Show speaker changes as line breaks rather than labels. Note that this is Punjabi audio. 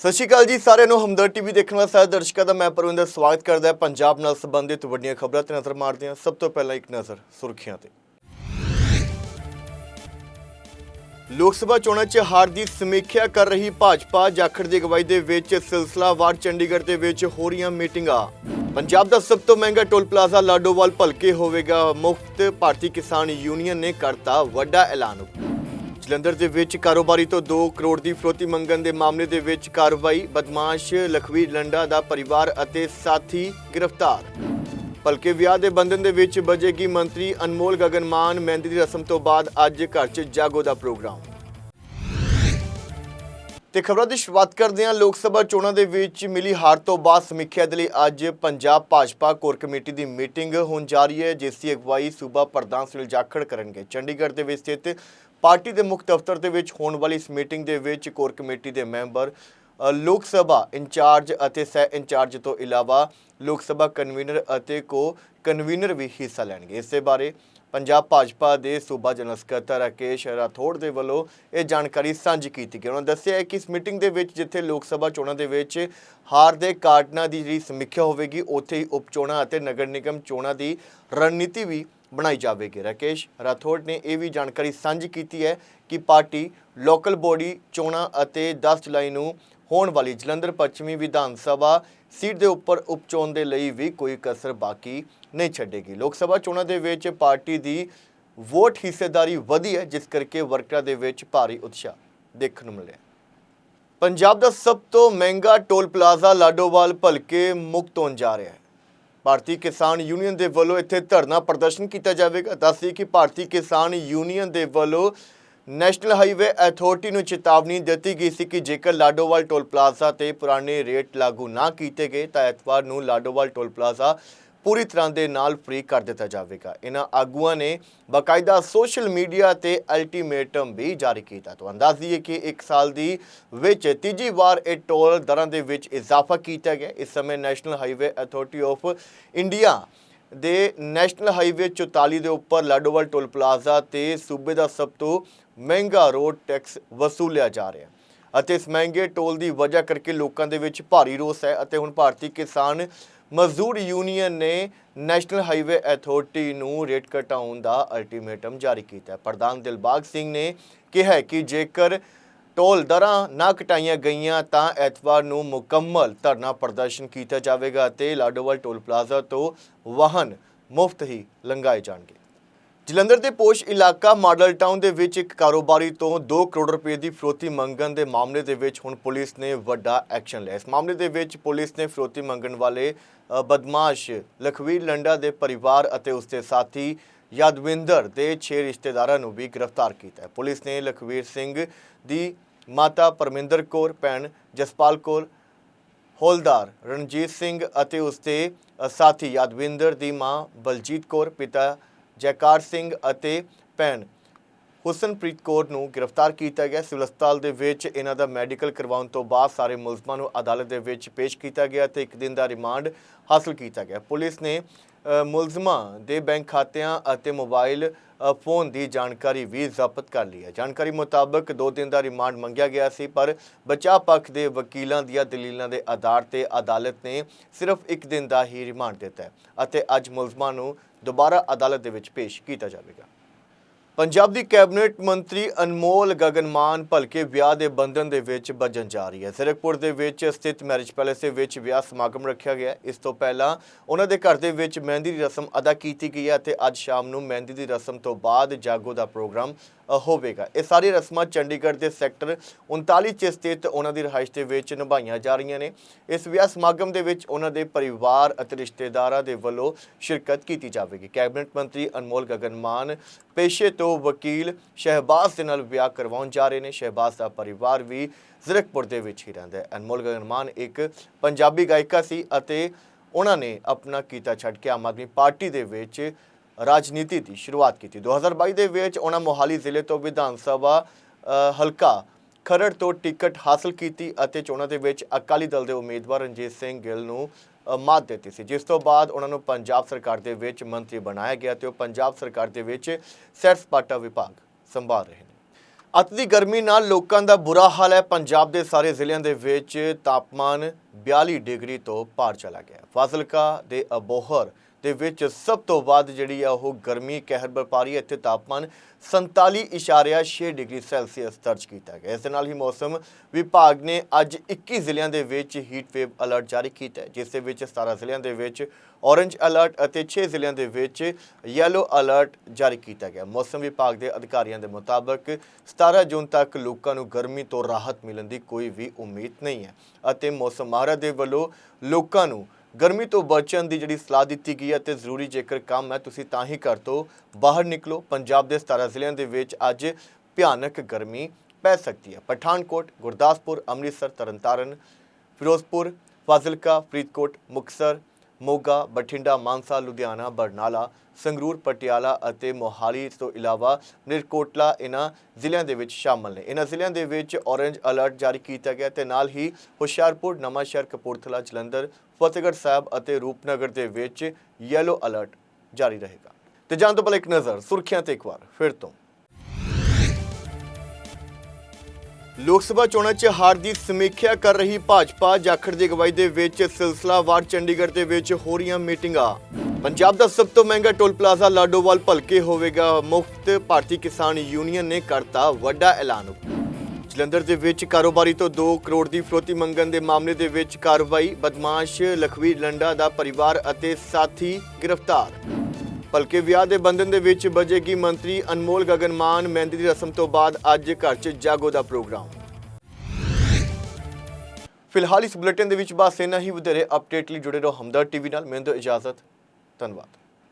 ਸਤਿ ਸ਼੍ਰੀ ਅਕਾਲ ਜੀ, ਸਾਰਿਆਂ ਨੂੰ ਹਮਦਰ ਟੀਵੀ ਦੇਖਣ ਵਾਲੇ ਸਾਰੇ ਦਰਸ਼ਕਾਂ ਦਾ ਮੈਂ ਪਰਵਿੰਦਰ ਸਵਾਗਤ ਕਰਦਾ ਪੰਜਾਬ ਨਾਲ ਸੰਬੰਧਿਤ ਵੱਡੀਆਂ ਖਬਰਾਂ ਤੇ ਨਜ਼ਰ ਮਾਰਦੇ ਹਾਂ। ਸਭ ਤੋਂ ਪਹਿਲਾਂ ਇੱਕ ਨਜ਼ਰ ਸੁਰਖੀਆਂ ਤੇ। ਲੋਕ ਸਭਾ ਚੋਣਾਂ 'ਚ ਹਾਰ ਦੀ ਸਮੀਖਿਆ ਕਰ ਰਹੀ ਭਾਜਪਾ। ਜਾਖੜ ਦੀ ਅਗਵਾਈ ਦੇ ਵਿੱਚ ਸਿਲਸਿਲਾਵਾਰ ਚੰਡੀਗੜ੍ਹ ਦੇ ਵਿੱਚ ਹੋ ਰਹੀਆਂ ਮੀਟਿੰਗਾਂ। ਪੰਜਾਬ ਦਾ ਸਭ ਤੋਂ ਮਹਿੰਗਾ ਟੋਲ ਪਲਾਜ਼ਾ ਲਾਡੋਵਾਲ ਭਲਕੇ ਹੋਵੇਗਾ ਮੁਫਤ। ਭਾਰਤੀ ਕਿਸਾਨ ਯੂਨੀਅਨ ਨੇ ਕਰਤਾ ਵੱਡਾ ਐਲਾਨ। ਜਲੰਧਰ ਦੇ ਵਿੱਚ ਕਾਰੋਬਾਰੀ ਤੋਂ 2 ਕਰੋੜ ਦੀ ਫਰੋਤੀ ਮੰਗਣ ਦੇ ਮਾਮਲੇ ਦੇ ਵਿੱਚ ਕਾਰਵਾਈ, ਬਦਮਾਸ਼ ਲਖਵੀਰ ਲੰਡਾ ਦਾ ਪਰਿਵਾਰ ਅਤੇ ਸਾਥੀ ਗ੍ਰਿਫਤਾਰ। ਭਲਕੇ ਵਿਆਹ ਦੇ ਬੰਧਨ ਦੇ ਵਿੱਚ ਬਜੇਗੀ ਮੰਤਰੀ ਅਨਮੋਲ ਗਗਨਮਾਨ ਮਹਿੰਦੀ ਦੀ ਰਸਮ ਤੋਂ ਬਾਅਦ ਅੱਜ ਘਰ 'ਚ ਜਾਗੋ ਦਾ ਪ੍ਰੋਗਰਾਮ। ਤੇ ਖਬਰਾਂ ਦੀ ਸ਼ੁਰੂਆਤ ਕਰਦੇ ਹਾਂ। ਲੋਕ ਸਭਾ ਚੋਣਾਂ ਦੇ ਵਿੱਚ ਮਿਲੀ ਹਾਰ ਤੋਂ ਬਾਅਦ ਸਮੀਖਿਆ ਦੇ ਲਈ ਅੱਜ ਪੰਜਾਬ ਭਾਜਪਾ ਕੋਰ ਕਮੇਟੀ ਦੀ ਮੀਟਿੰਗ ਹੋਣ ਜਾ ਰਹੀ ਹੈ, ਜਿਸ ਦੀ ਅਗਵਾਈ ਸੂਬਾ ਪ੍ਰਧਾਨ ਸੁਨੀਲ ਜਾਖੜ ਕਰਨਗੇ। ਚੰਡੀਗੜ੍ਹ ਦੇ ਵਿੱਚ ਸਥਿਤ ਪਾਰਟੀ ਦੇ ਮੁੱਖ ਦਫ਼ਤਰ ਦੇ ਵਿੱਚ ਹੋਣ ਵਾਲੀ ਇਸ ਮੀਟਿੰਗ ਦੇ ਵਿੱਚ ਕੋਰ ਕਮੇਟੀ ਦੇ ਮੈਂਬਰ ਲੋਕ ਸਭਾ ਇੰਚਾਰਜ ਅਤੇ ਸਹਿ ਇੰਚਾਰਜ ਤੋਂ ਇਲਾਵਾ ਲੋਕ ਸਭਾ ਕਨਵੀਨਰ ਅਤੇ ਕੋ ਕਨਵੀਨਰ ਵੀ ਹਿੱਸਾ ਲੈਣਗੇ। ਇਸੇ ਬਾਰੇ ਪੰਜਾਬ ਭਾਜਪਾ ਦੇ ਸੂਬਾ ਜਨਰਲ ਸਕੱਤਰ ਰਾਕੇਸ਼ ਰਾਠੌੜ ਦੇ ਵੱਲੋਂ ਇਹ ਜਾਣਕਾਰੀ ਸਾਂਝੀ ਕੀਤੀ ਗਈ। ਉਹਨਾਂ ਦੱਸਿਆ ਹੈ ਕਿ ਇਸ ਮੀਟਿੰਗ ਦੇ ਵਿੱਚ ਜਿੱਥੇ ਲੋਕ ਸਭਾ ਚੋਣਾਂ ਦੇ ਵਿੱਚ ਹਾਰ ਦੇ ਕਾਰਨਾਂ ਦੀ ਜਿਹੜੀ ਸਮੀਖਿਆ ਹੋਵੇਗੀ, ਉੱਥੇ ਹੀ ਉਪ ਚੋਣਾਂ ਅਤੇ ਨਗਰ ਨਿਗਮ ਚੋਣਾਂ ਦੀ ਰਣਨੀਤੀ ਵੀ ਬਣਾਈ ਜਾਵੇਗੀ। ਰਾਕੇਸ਼ ਰਾਠੌੜ ਨੇ ਇਹ ਵੀ ਜਾਣਕਾਰੀ ਸਾਂਝੀ ਕੀਤੀ ਹੈ ਕਿ ਪਾਰਟੀ ਲੋਕਲ ਬੋਡੀ ਚੋਣਾਂ ਅਤੇ 10 ਜੁਲਾਈ ਨੂੰ ਹੋਣ ਵਾਲੀ ਜਲੰਧਰ ਪੱਛਮੀ ਵਿਧਾਨ ਸਭਾ ਸੀਟ ਦੇ ਉੱਪਰ ਉਪਚੋਣ ਦੇ ਲਈ ਵੀ ਕੋਈ ਕਸਰ ਬਾਕੀ ਨਹੀਂ ਛੱਡੇਗੀ। ਲੋਕ ਸਭਾ ਚੋਣਾਂ ਦੇ ਵਿੱਚ ਪਾਰਟੀ ਦੀ ਵੋਟ ਹਿੱਸੇਦਾਰੀ ਵਧੀ ਹੈ, ਜਿਸ ਕਰਕੇ ਵਰਕਰਾਂ ਦੇ ਵਿੱਚ ਭਾਰੀ ਉਤਸ਼ਾਹ ਦੇਖਣ ਨੂੰ ਮਿਲਿਆ। ਪੰਜਾਬ ਦਾ ਸਭ ਤੋਂ ਮਹਿੰਗਾ ਟੋਲ ਪਲਾਜ਼ਾ ਲਾਡੋਵਾਲ ਭਲਕੇ ਮੁਕਤ ਹੋਣ ਜਾ ਰਿਹਾ ਹੈ। ਭਾਰਤੀ ਕਿਸਾਨ ਯੂਨੀਅਨ ਦੇ ਵੱਲੋਂ ਇੱਥੇ ਧਰਨਾ ਪ੍ਰਦਰਸ਼ਨ ਕੀਤਾ ਜਾਵੇਗਾ। ਦੱਸਦੀ ਕਿ ਭਾਰਤੀ ਕਿਸਾਨ ਯੂਨੀਅਨ ਦੇ ਵੱਲੋਂ ਨੈਸ਼ਨਲ ਹਾਈਵੇ ਅਥਾਰਟੀ ਨੂੰ ਚੇਤਾਵਨੀ ਦਿੱਤੀ ਗਈ ਸੀ ਕਿ ਜੇਕਰ ਲਾਡੋਵਾਲ ਟੋਲ ਪਲਾਜ਼ਾ ਤੇ ਪੁਰਾਣੇ ਰੇਟ ਲਾਗੂ ਨਾ ਕੀਤੇ ਗਏ, ਤਾਂ ਐਤਵਾਰ ਨੂੰ ਲਾਡੋਵਾਲ ਟੋਲ ਪਲਾਜ਼ਾ ਪੂਰੀ ਤਰ੍ਹਾਂ ਦੇ ਨਾਲ ਫ੍ਰੀ ਕਰ ਦਿੱਤਾ ਜਾਵੇਗਾ। ਇਹਨਾਂ ਆਗੂਆਂ ਨੇ ਬਕਾਇਦਾ ਸੋਸ਼ਲ ਮੀਡੀਆ ਤੇ ਅਲਟੀਮੇਟਮ ਵੀ ਜਾਰੀ ਕੀਤਾ। ਤੋਂ ਅੰਦਾਜ਼ੀ ਹੈ ਕਿ 1 ਸਾਲ ਦੀ ਵਿੱਚ ਤੀਜੀ ਵਾਰ ਇਹ ਟੋਲ ਦਰਾਂ ਦੇ ਵਿੱਚ ਇਜ਼ਾਫਾ ਕੀਤਾ ਗਿਆ। ਇਸ ਸਮੇਂ national highway authority of India ਦੇ ਨੈਸ਼ਨਲ ਹਾਈਵੇ 44 ਦੇ ਉੱਪਰ ਲਾਡੋਵਾਲ ਟੋਲ ਪਲਾਜ਼ਾ ਤੇ ਸੂਬੇ ਦਾ ਸਭ ਤੋਂ ਮਹਿੰਗਾ ਰੋਡ ਟੈਕਸ ਵਸੂਲਿਆ ਜਾ ਰਿਹਾ ਅਤੇ ਇਸ ਮਹਿੰਗੇ ਟੋਲ ਦੀ ਵਜ੍ਹਾ ਕਰਕੇ ਲੋਕਾਂ ਦੇ ਵਿੱਚ ਭਾਰੀ ਰੋਸ ਹੈ ਅਤੇ ਹੁਣ ਭਾਰਤੀ ਕਿਸਾਨ ਮਜ਼ਦੂਰ ਯੂਨੀਅਨ ਨੇ ਨੈਸ਼ਨਲ ਹਾਈਵੇ ਅਥਾਰਟੀ ਨੂੰ ਰੇਟ ਘਟਾਉਣ ਦਾ ਅਲਟੀਮੇਟਮ ਜਾਰੀ ਕੀਤਾ ਹੈ। ਪ੍ਰਧਾਨ ਦਿਲਬਾਗ ਸਿੰਘ ਨੇ ਕਿਹਾ ਕਿ ਜੇਕਰ ਟੋਲ ਦਰਾਂ ਨਾ ਘਟਾਈਆਂ ਗਈਆਂ ਤਾਂ ਐਤਵਾਰ ਨੂੰ ਮੁਕੰਮਲ ਧਰਨਾ ਪ੍ਰਦਰਸ਼ਨ ਕੀਤਾ ਜਾਵੇਗਾ ਅਤੇ ਲਾਡੋਵਾਲ ਟੋਲ ਪਲਾਜ਼ਾ ਤੋਂ ਵਾਹਨ ਮੁਫਤ ਹੀ ਲੰਘਾਏ ਜਾਣਗੇ। ਜਲੰਧਰ ਦੇ ਪੋਸ਼ ਇਲਾਕਾ ਮਾਡਲ ਟਾਊਨ ਦੇ ਵਿੱਚ ਇੱਕ ਕਾਰੋਬਾਰੀ ਤੋਂ 2 ਕਰੋੜ ਰੁਪਏ ਦੀ ਫਰੋਤੀ ਮੰਗਣ ਦੇ ਮਾਮਲੇ ਦੇ ਵਿੱਚ ਹੁਣ ਪੁਲਿਸ ਨੇ ਵੱਡਾ ਐਕਸ਼ਨ ਲਿਆ। ਇਸ ਮਾਮਲੇ ਦੇ ਵਿੱਚ ਪੁਲਿਸ ਨੇ ਫਰੋਤੀ ਮੰਗਣ ਵਾਲੇ ਬਦਮਾਸ਼ ਲਖਵੀਰ ਲੰਡਾ ਦੇ ਪਰਿਵਾਰ ਅਤੇ ਉਸਦੇ ਸਾਥੀ ਯਾਦਵਿੰਦਰ ਦੇ 6 ਰਿਸ਼ਤੇਦਾਰਾਂ ਨੂੰ ਵੀ ਗ੍ਰਿਫਤਾਰ ਕੀਤਾ ਹੈ। ਪੁਲਿਸ ਨੇ ਲਖਵੀਰ ਸਿੰਘ ਦੀ ਮਾਤਾ ਪਰਮਿੰਦਰ ਕੌਰ, ਭੈਣ ਜਸਪਾਲ ਕੌਰ, ਹੌਲਦਾਰ ਰਣਜੀਤ ਸਿੰਘ ਅਤੇ ਉਸਦੇ ਸਾਥੀ ਯਾਦਵਿੰਦਰ ਦੀ ਮਾਂ ਬਲਜੀਤ ਕੌਰ, ਪਿਤਾ ਜੈਕਾਰ ਸਿੰਘ ਅਤੇ ਭੈਣ ਹੁਸਨਪ੍ਰੀਤ ਕੌਰ ਨੂੰ ਗ੍ਰਿਫਤਾਰ ਕੀਤਾ ਗਿਆ। ਸਿਵਲ ਹਸਪਤਾਲ ਦੇ ਵਿੱਚ ਇਹਨਾਂ ਦਾ ਮੈਡੀਕਲ ਕਰਵਾਉਣ ਤੋਂ ਬਾਅਦ ਸਾਰੇ ਮੁਲਜ਼ਮਾਂ ਨੂੰ ਅਦਾਲਤ ਦੇ ਵਿੱਚ ਪੇਸ਼ ਕੀਤਾ ਗਿਆ ਤੇ ਇੱਕ ਦਿਨ ਦਾ ਰਿਮਾਂਡ ਹਾਸਲ ਕੀਤਾ ਗਿਆ। ਪੁਲਿਸ ਨੇ ਮੁਲਜ਼ਮਾਂ ਦੇ ਬੈਂਕ ਖਾਤਿਆਂ ਅਤੇ ਮੋਬਾਈਲ ਫੋਨ ਦੀ ਜਾਣਕਾਰੀ ਵੀ ਜ਼ਬਤ ਕਰ ਲਈ ਹੈ। ਜਾਣਕਾਰੀ ਮੁਤਾਬਕ 2 ਦਿਨ ਦਾ ਰਿਮਾਂਡ ਮੰਗਿਆ ਗਿਆ ਸੀ, ਪਰ ਬਚਾਅ ਪੱਖ ਦੇ ਵਕੀਲਾਂ ਦੀਆਂ ਦਲੀਲਾਂ ਦੇ ਆਧਾਰ ਤੇ ਅਦਾਲਤ ਨੇ ਸਿਰਫ 1 ਦਿਨ ਦਾ ਹੀ ਰਿਮਾਂਡ ਦਿੱਤਾ ਅਤੇ ਅੱਜ ਮੁਲਜ਼ਮਾਂ ਨੂੰ ਦੁਬਾਰਾ ਅਦਾਲਤ ਦੇ ਵਿੱਚ ਪੇਸ਼ ਕੀਤਾ ਜਾਵੇਗਾ। ਪੰਜਾਬ ਦੀ ਕੈਬਨਿਟ ਮੰਤਰੀ ਅਨਮੋਲ ਗਗਨਮਾਨ ਭਲਕੇ ਵਿਆਹ ਦੇ ਬੰਧਨ ਦੇ ਵਿੱਚ ਵੱਜਣ ਜਾ ਰਹੀ ਹੈ। ਜ਼ੀਰਕਪੁਰ ਦੇ ਵਿੱਚ ਸਥਿਤ ਮੈਰਿਜ ਪੈਲੇਸ ਦੇ ਵਿੱਚ ਵਿਆਹ ਸਮਾਗਮ ਰੱਖਿਆ ਗਿਆ। ਇਸ ਤੋਂ ਪਹਿਲਾਂ ਉਹਨਾਂ ਦੇ ਘਰ ਦੇ ਵਿੱਚ ਮਹਿੰਦੀ ਦੀ ਰਸਮ ਅਦਾ ਕੀਤੀ ਗਈ ਹੈ ਅਤੇ ਅੱਜ ਸ਼ਾਮ ਨੂੰ ਮਹਿੰਦੀ ਦੀ ਰਸਮ ਤੋਂ ਬਾਅਦ ਜਾਗੋ ਦਾ ਪ੍ਰੋਗਰਾਮ ਹੋਵੇਗਾ। ਇਹ ਸਾਰੀ ਰਸਮਾਂ ਚੰਡੀਗੜ੍ਹ ਦੇ ਸੈਕਟਰ 39 ਚ ਸਥਿਤ ਉਹਨਾਂ ਦੀ ਰਿਹਾਇਸ਼ ਦੇ ਵਿੱਚ ਨਿਭਾਈਆਂ ਜਾ ਰਹੀਆਂ ਨੇ। ਇਸ ਵਿਆਹ ਸਮਾਗਮ ਦੇ ਵਿੱਚ ਉਹਨਾਂ ਦੇ ਪਰਿਵਾਰ ਅਤੇ ਰਿਸ਼ਤੇਦਾਰਾਂ ਦੇ ਵੱਲੋਂ ਸ਼ਿਰਕਤ ਕੀਤੀ ਜਾਵੇਗੀ। ਕੈਬਨਿਟ ਮੰਤਰੀ ਅਨਮੋਲ ਗਗਨਮਾਨ ਪੇਸ਼ੇ ਤੋਂ ਵਕੀਲ ਸ਼ਹਿਬਾਜ਼ ਦੇ ਨਾਲ ਵਿਆਹ ਕਰਵਾਉਣ ਜਾ ਰਹੇ ਨੇ। ਸ਼ਹਿਬਾਜ਼ ਦਾ ਪਰਿਵਾਰ ਵੀ ਜ਼ੀਰਕਪੁਰ ਦੇ ਵਿੱਚ ਹੀ ਰਹਿੰਦਾ ਹੈ। ਅਨਮੋਲ ਗਗਨਮਾਨ ਇੱਕ ਪੰਜਾਬੀ ਗਾਇਕਾ ਸੀ ਅਤੇ ਉਹਨਾਂ ਨੇ ਆਪਣਾ ਕੀਤਾ ਛੱਡ ਕੇ ਆਮ ਆਦਮੀ ਪਾਰਟੀ ਦੇ ਵਿੱਚ ਰਾਜਨੀਤੀ ਦੀ ਸ਼ੁਰੂਆਤ ਕੀਤੀ। 2022 ਦੇ ਵਿੱਚ ਉਹਨਾਂ ਮੋਹਾਲੀ ਜ਼ਿਲ੍ਹੇ ਤੋਂ ਵਿਧਾਨ ਸਭਾ ਹਲਕਾ ਖਰੜ ਤੋਂ ਟਿਕਟ ਹਾਸਲ ਕੀਤੀ ਅਤੇ ਚੋਣਾਂ ਦੇ ਵਿੱਚ ਅਕਾਲੀ ਦਲ ਦੇ ਉਮੀਦਵਾਰ ਰਣਜੀਤ ਸਿੰਘ ਗਿੱਲ ਨੂੰ ਮਾਤ ਦਿੱਤੀ ਸੀ। ਜਿਸ ਤੋਂ ਬਾਅਦ ਉਹਨਾਂ ਨੂੰ ਪੰਜਾਬ ਸਰਕਾਰ ਦੇ ਵਿੱਚ ਮੰਤਰੀ ਬਣਾਇਆ ਗਿਆ ਤੇ ਉਹ ਪੰਜਾਬ ਸਰਕਾਰ ਦੇ ਵਿੱਚ ਸੈਰ ਸਪਾਟਾ ਵਿਭਾਗ ਸੰਭਾਲ ਰਹੇ ਨੇ। ਅਤ ਦੀ ਗਰਮੀ ਨਾਲ ਲੋਕਾਂ ਦਾ ਬੁਰਾ ਹਾਲ ਹੈ। ਪੰਜਾਬ ਦੇ ਸਾਰੇ ਜ਼ਿਲ੍ਹਿਆਂ ਦੇ ਵਿੱਚ ਤਾਪਮਾਨ 42 ਡਿਗਰੀ ਤੋਂ ਪਾਰ ਚਲਾ ਗਿਆ ਫਾਜ਼ਿਲਕਾ ਦੇ ਅਬੋਹਰ ਦੇ ਵਿੱਚ ਸਭ ਤੋਂ ਵੱਧ ਜਿਹੜੀ ਆ ਉਹ ਗਰਮੀ ਕਹਿਰ ਬਰਪਾ ਰਹੀ ਹੈ ਇੱਥੇ ਤਾਪਮਾਨ 47.6 ਡਿਗਰੀ ਸੈਲਸੀਅਸ ਦਰਜ ਕੀਤਾ ਗਿਆ। ਇਸ ਦੇ ਨਾਲ ਹੀ ਮੌਸਮ ਵਿਭਾਗ ਨੇ ਅੱਜ 21 ਜ਼ਿਲ੍ਹਿਆਂ ਦੇ ਵਿੱਚ ਹੀਟ ਵੇਵ ਅਲਰਟ ਜਾਰੀ ਕੀਤਾ ਹੈ, ਜਿਸ ਦੇ ਵਿੱਚ 17 ਜ਼ਿਲ੍ਹਿਆਂ ਦੇ ਵਿੱਚ ਔਰੇਂਜ ਅਲਰਟ ਅਤੇ 6 ਜ਼ਿਲ੍ਹਿਆਂ ਦੇ ਵਿੱਚ ਯੈਲੋ ਅਲਰਟ ਜਾਰੀ ਕੀਤਾ ਗਿਆ। ਮੌਸਮ ਵਿਭਾਗ ਦੇ ਅਧਿਕਾਰੀਆਂ ਦੇ ਮੁਤਾਬਕ 17 ਜੂਨ ਤੱਕ ਲੋਕਾਂ ਨੂੰ ਗਰਮੀ ਤੋਂ ਰਾਹਤ ਮਿਲਣ ਦੀ ਕੋਈ ਵੀ ਉਮੀਦ ਨਹੀਂ ਹੈ ਅਤੇ ਮੌਸਮ ਮਾਹਰਾਂ ਦੇ ਵੱਲੋਂ ਲੋਕਾਂ ਨੂੰ ਗਰਮੀ ਤੋਂ ਬਚਣ ਦੀ ਜਿਹੜੀ ਸਲਾਹ ਦਿੱਤੀ ਗਈ ਹੈ ਤੇ ਜ਼ਰੂਰੀ ਜੇਕਰ ਕੰਮ ਹੈ, ਤੁਸੀਂ ਤਾਂ ਹੀ ਘਰ ਤੋਂ ਬਾਹਰ ਨਿਕਲੋ। ਪੰਜਾਬ ਦੇ 17 ਜ਼ਿਲ੍ਹਿਆਂ ਦੇ ਵਿੱਚ ਅੱਜ ਭਿਆਨਕ ਗਰਮੀ ਪੈ ਸਕਦੀ ਹੈ। ਪਠਾਨਕੋਟ, ਗੁਰਦਾਸਪੁਰ, ਅੰਮ੍ਰਿਤਸਰ, ਤਰਨਤਾਰਨ, ਫਿਰੋਜ਼ਪੁਰ, ਫਾਜ਼ਿਲਕਾ, ਫਰੀਦਕੋਟ, ਮੁਕਤਸਰ ਮੋਗਾ, ਬਠਿੰਡਾ, ਮਾਨਸਾ, ਲੁਧਿਆਣਾ, ਬਰਨਾਲਾ, ਸੰਗਰੂਰ, ਪਟਿਆਲਾ ਅਤੇ ਮੋਹਾਲੀ ਤੋਂ ਇਲਾਵਾ ਨਿਰਕੋਟਲਾ ਇਹਨਾਂ ਜ਼ਿਲ੍ਹਿਆਂ ਦੇ ਵਿੱਚ ਸ਼ਾਮਲ ਨੇ। ਇਹਨਾਂ ਜ਼ਿਲ੍ਹਿਆਂ ਦੇ ਵਿੱਚ ਔਰੇਂਜ ਅਲਰਟ ਜਾਰੀ ਕੀਤਾ ਗਿਆ ਤੇ ਨਾਲ ਹੀ ਹੁਸ਼ਿਆਰਪੁਰ, ਨਵਾਂਸ਼ਹਿਰ, ਕਪੂਰਥਲਾ, ਜਲੰਧਰ, ਫਤਿਹਗੜ੍ਹ ਸਾਹਿਬ ਅਤੇ ਰੂਪਨਗਰ ਦੇ ਵਿੱਚ ਯੈਲੋ ਅਲਰਟ ਜਾਰੀ ਰਹੇਗਾ। ਤੇ ਜਾਣ ਤੋਂ ਪਹਿਲਾਂ ਇੱਕ ਨਜ਼ਰ ਸੁਰਖੀਆਂ ਤੇ ਇੱਕ ਵਾਰ, ਫਿਰ ਤੋਂ ਲੋਕ ਸਭਾ ਚੋਣਾਂ 'ਚ ਹਾਰ ਦੀ ਸਮੀਖਿਆ ਕਰ ਰਹੀ ਭਾਜਪਾ। ਜਾਖੜ ਦੀ ਅਗਵਾਈ ਦੇ ਵਿੱਚ ਸਿਲਸਿਲਾਵਾਰ ਚੰਡੀਗੜ੍ਹ ਦੇ ਵਿੱਚ ਹੋ ਰਹੀਆਂ ਮੀਟਿੰਗਾਂ। ਪੰਜਾਬ ਦਾ ਸਭ ਤੋਂ ਮਹਿੰਗਾ ਟੋਲ ਪਲਾਜ਼ਾ ਲਾਡੋਵਾਲ ਭਲਕੇ ਹੋਵੇਗਾ। ਮੁਫਤ ਭਾਰਤੀ ਕਿਸਾਨ ਯੂਨੀਅਨ ਨੇ ਕਰਤਾ ਵੱਡਾ ਐਲਾਨ। ਜਲੰਧਰ ਦੇ ਵਿੱਚ ਕਾਰੋਬਾਰੀ ਤੋਂ 2 ਕਰੋੜ ਦੀ ਫਰੋਤੀ ਮੰਗਣ ਦੇ ਮਾਮਲੇ ਦੇ ਵਿੱਚ ਕਾਰਵਾਈ। ਬਦਮਾਸ਼ ਲਖਵੀਰ ਲੰਡਾ ਦਾ ਪਰਿਵਾਰ ਅਤੇ ਸਾਥੀ ਗ੍ਰਿਫਤਾਰ। ਭਲਕੇ ਵਿਆਹ ਦੇ ਬੰਧਨ ਦੇ ਵਿੱਚ ਬਜੇਗੀ ਮੰਤਰੀ ਅਨਮੋਲ ਗਗਨਮਾਨ, ਮਹਿੰਦੀ ਦੀ ਰਸਮ ਤੋਂ ਬਾਅਦ ਅੱਜ ਘਰ 'ਚ ਜਾਗੋ ਦਾ ਪ੍ਰੋਗਰਾਮ। ਫਿਲਹਾਲ ਇਸ ਬੁਲੇਟਿਨ ਦੇ ਵਿੱਚ ਬਸ ਇੰਨਾ ਹੀ। ਵਧੇਰੇ ਅਪਡੇਟ ਲਈ ਜੁੜੇ ਰਹੋ ਹਮਦਰ ਟੀਵੀ ਨਾਲ। ਮੈਨੂੰ ਦਿਓ ਇਜਾਜ਼ਤ। ਧੰਨਵਾਦ।